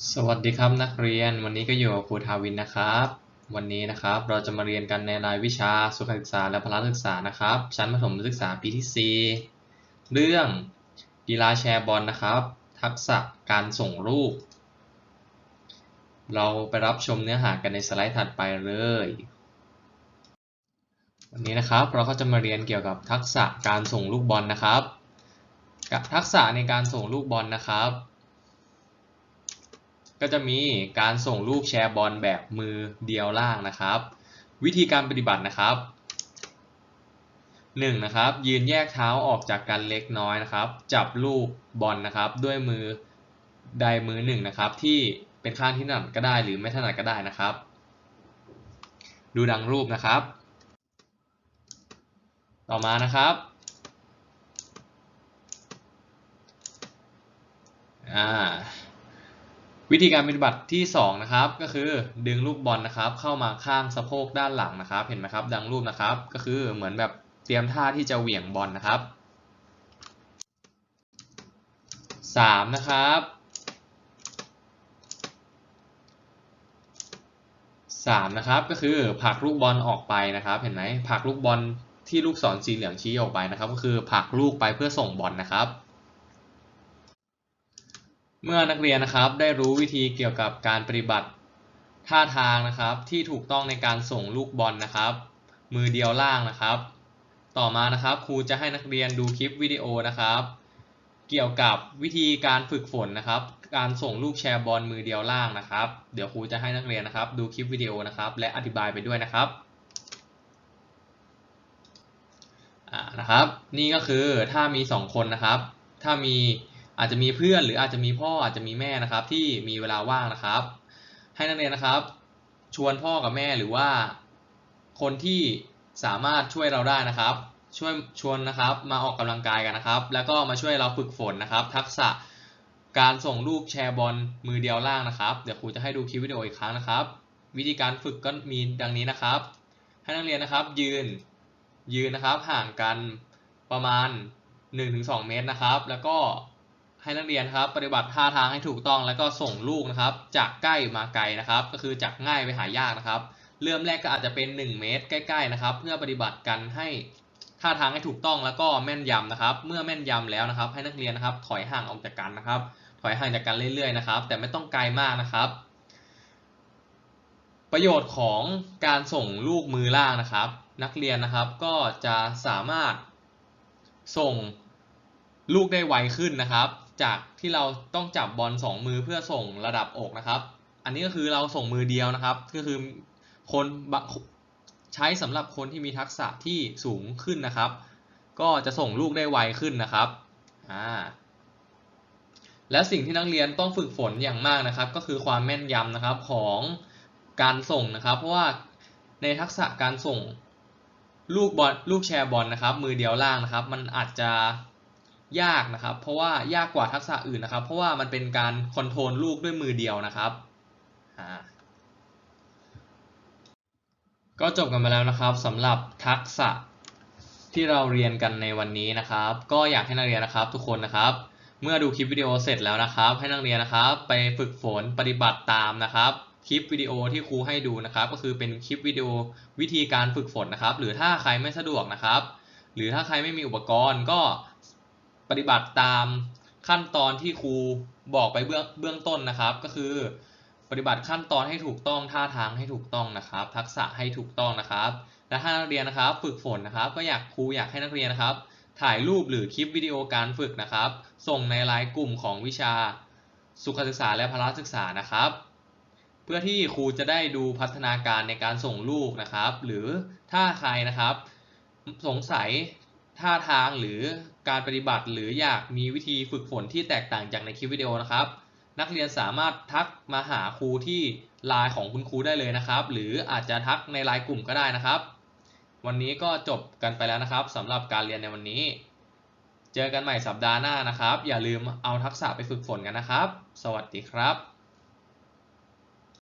สวัสดีครับนักเรียน วันนี้ก็อยู่กับครูทาวินนะครับ วันนี้นะครับเราจะมาเรียนกันในรายวิชาสุขศึกษาและพละศึกษานะครับ ชั้นประถมศึกษาปีที่4เรื่องกีฬาแชร์บอลนะครับ ทักษะการส่งรูปเราไปรับชมเนื้อหากันในสไลด์ถัดไปเลย วันนี้นะครับเราก็จะมาเรียนเกี่ยวกับทักษะการส่งลูกบอลนะครับ กับทักษะในการส่งลูกบอลนะครับ ก็จะมีการส่งลูกแชร์บอลแบบมือเดียวล่างนะครับ วิธีการปฏิบัตินะครับ 1. นะครับ ยืนแยกเท้าออกจากกันเล็กน้อยนะครับ จับลูกบอลนะครับ ด้วยมือใดมือหนึ่งนะครับ ที่เป็นข้างที่ถนัดก็ได้หรือไม่ถนัดก็ได้นะครับ ดูดังรูปนะครับ ต่อมานะครับอ่า วิธีการปฏิบัติที่ 2 นะครับ ก็คือดึงลูกบอลนะครับ เข้ามาข้างสะโพกด้านหลังนะครับ เห็นไหมครับ ดังรูปนะครับ ก็คือเหมือนแบบเตรียมท่าที่จะเหวี่ยงบอลนะครับ 3 นะครับ 3 นะครับ ก็คือผลักลูกบอลออกไปนะครับ เห็นไหมผลักลูกบอลที่ลูกศรสีเหลืองชี้ออกไปนะครับ ก็คือผลักลูกไปเพื่อส่งบอลนะครับ เมื่อนักเรียนนะครับได้รู้วิธีเกี่ยวกับการปฏิบัติท่าทางนะครับที่ถูกต้องในการส่งลูกบอลนะครับ มือเดียวล่างนะครับ ต่อมานะครับครูจะให้นักเรียนดูคลิปวิดีโอนะครับ เกี่ยวกับวิธีการฝึกฝนนะครับ การส่งลูกแชร์บอลมือเดียวล่างนะครับ เดี๋ยวครูจะให้นักเรียนนะครับ ดูคลิปวิดีโอนะครับ และอธิบายไปด้วยนะครับอ่านะครับ นี่ก็คือถ้ามี 2 คนนะครับ ถ้ามี อาจจะมีเพื่อนหรืออาจจะมีพ่ออาจจะมีแม่นะครับ ที่มีเวลาว่างนะครับ ให้นักเรียนนะครับ ชวนพ่อกับแม่หรือว่า คนที่สามารถช่วยเราได้นะครับ ช่วยชวนนะครับมาออกกำลังกายกันนะครับ แล้วก็มาช่วยเราฝึกฝนนะครับ ทักษะการส่งลูกแชร์บอลมือเดียวล่างนะครับ เดี๋ยวครูจะให้ดูคลิปวิดีโออีกครั้งนะครับ วิธีการฝึกก็มีดังนี้นะครับ ให้นักเรียนนะครับ ยืนยืนนะครับห่างกันประมาณ 1-2 เมตรนะครับ แล้วก็ ให้นักเรียนครับปฏิบัติท่าทางให้ถูกต้องแล้วก็ส่งลูกนะครับ จากใกล้มาไกลนะครับ ก็คือจากง่ายไปหายากนะครับ เริ่มแรกก็อาจจะเป็น 1 เมตรใกล้ ๆนะครับ เพื่อปฏิบัติกันให้ท่าทางให้ถูกต้องแล้วก็แม่นยำนะครับ เมื่อแม่นยำแล้วนะครับ ให้นักเรียนนะครับ ถอยห่างออกจากกันนะครับ ถอยห่างจากกันเรื่อยๆนะครับ แต่ไม่ต้องไกลมากนะครับ ประโยชน์ของการส่งลูกมือล่างนะครับ นักเรียนนะครับก็จะสามารถส่งลูกได้ไวขึ้นนะครับ จากที่เราต้องจับบอลสองมือเพื่อส่งระดับอกนะครับ อันนี้ก็คือเราส่งมือเดียวนะครับ ก็คือคนใช้สำหรับคนที่มีทักษะที่สูงขึ้นนะครับ ก็จะส่งลูกได้ไวขึ้นนะครับอ่าและสิ่งที่นักเรียนต้องฝึกฝนอย่างมากนะครับ ก็คือความแม่นยำนะครับของการส่งนะครับ เพราะว่าในทักษะการส่งลูกบอลลูกแชร์บอลนะครับ มือเดียวล่างนะครับ มันอาจจะ ยากนะครับ เพราะว่ายากกว่าทักษะอื่นนะครับ เพราะว่ามันเป็นการคอนโทรลลูกด้วยมือเดียวนะครับก็จบกันมาแล้วนะครับสำหรับทักษะที่เราเรียนกันในวันนี้นะครับ ก็อยากให้นักเรียนนะครับทุกคนนะครับ เมื่อดูคลิปวิดีโอเสร็จแล้วนะครับ ให้นักเรียนนะครับ ไปฝึกฝนปฏิบัติตามนะครับคลิปวิดีโอที่ครูให้ดูนะครับ ก็คือเป็นคลิปวิดีโอวิธีการฝึกฝนนะครับ หรือถ้าใครไม่สะดวกนะครับ หรือถ้าใครไม่มีอุปกรณ์ก็ ปฏิบัติตามขั้นตอนที่ครูบอกไปเบื้องเบื้องต้นนะครับ ก็คือปฏิบัติขั้นตอนให้ถูกต้องท่าทางให้ถูกต้องนะครับ ทักษะให้ถูกต้องนะครับ และถ้านักเรียนนะครับ ฝึกฝนนะครับ ก็อยากครูอยากให้นักเรียนนะครับ ถ่ายรูปหรือคลิปวิดีโอการฝึกนะครับ ส่งในไลน์กลุ่มของวิชาสุขศึกษาและพละศึกษานะครับ เพื่อที่ครูจะได้ดูพัฒนาการในการส่งลูกนะครับ หรือถ้าใครนะครับ สงสัย ท่าทางหรือการปฏิบัติหรืออยากมีวิธีฝึกฝนที่แตกต่างจากในคลิปวิดีโอนะครับ นักเรียนสามารถทักมาหาครูที่ไลน์ของคุณครูได้เลยนะครับ หรืออาจจะทักในไลน์กลุ่มก็ได้นะครับ วันนี้ก็จบกันไปแล้วนะครับสำหรับการเรียนในวันนี้ เจอกันใหม่สัปดาห์หน้านะครับ อย่าลืมเอาทักษะไปฝึกฝนกันนะครับ สวัสดีครับ